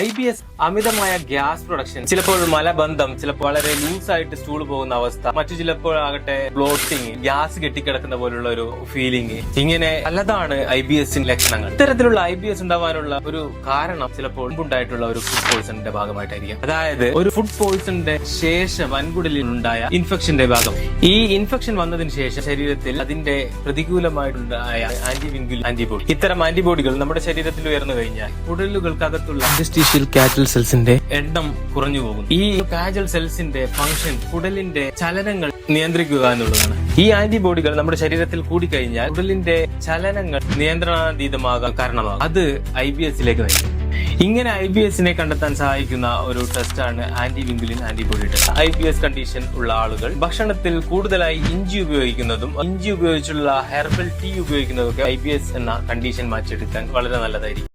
I B S അമിതമായ gas production. ചിലപ്പോൾ മലബന്ധം ചിലപ്പോൾ വളരെ ലൂസ് ആയിട്ട് സ്റ്റൂൾ പോകുന്ന അവസ്ഥ മറ്റു ചിലപ്പോൾ ആകട്ടെ ബ്ലോട്ടിങ് ഗ്യാസ് കെട്ടിക്കിടക്കുന്ന പോലുള്ള ഒരു ഫീലിംഗ് ഇങ്ങനെ പലതാണ് ഐ ബി എസിന്റെ ലക്ഷണങ്ങൾ. ഇത്തരത്തിലുള്ള ഐ ബി എസ് ഉണ്ടാവാനുള്ള ഒരു കാരണം ചിലപ്പോൾ മുമ്പുണ്ടായിട്ടുള്ള ഒരു ഫുഡ് പോയിസണിന്റെ ഭാഗമായിട്ടായിരിക്കും. അതായത് ഒരു ഫുഡ് പോയിസണിന്റെ ശേഷം വൻകുടലിൽ ഉണ്ടായ ഇൻഫെക്ഷന്റെ ഭാഗം. ഈ ഇൻഫെക്ഷൻ വന്നതിന് ശേഷം ശരീരത്തിൽ അതിന്റെ പ്രതികൂലമായിട്ടുണ്ടായ ആന്റിവിൻകുൽ ആന്റിബോഡി ഇത്തരം ആന്റിബോഡികൾ നമ്മുടെ ശരീരത്തിൽ ഉയർന്നു കഴിഞ്ഞാൽ കുടലുകൾക്കകത്തുള്ള ഇൻഡസ്ട്രീഷ്യൽ കാറ്റൽ സെൽസിന്റെ എണ്ണം കുറഞ്ഞു പോകും ഈ കാജൽ സെൽസിന്റെ ഫംഗ്ഷൻ കുടലിന്റെ ചലനങ്ങൾ നിയന്ത്രിക്കുക എന്നുള്ളതാണ്. ഈ ആന്റിബോഡികൾ നമ്മുടെ ശരീരത്തിൽ കൂടിക്കഴിഞ്ഞാൽ കുടലിന്റെ ചലനങ്ങൾ നിയന്ത്രണാതീതമാകാൻ കാരണമാകും. അത് ഐ ബി എസിലേക്ക് നയിക്കും. ഇങ്ങനെ ഐ ബി എസിനെ കണ്ടെത്താൻ സഹായിക്കുന്ന ഒരു ടെസ്റ്റാണ് anti vinculin antibody test I B S condition ഉള്ള ആളുകൾ ഭക്ഷണത്തിൽ കൂടുതലായി ഇഞ്ചി ഉപയോഗിക്കുന്നതും ഇഞ്ചി ഉപയോഗിച്ചുള്ള ഹെർബൽ ടീ ഉപയോഗിക്കുന്നതും ഒക്കെ ഐ ബി എസ് എന്ന കണ്ടീഷൻ മാറ്റിയെടുക്കാൻ വളരെ നല്ലതായിരിക്കും.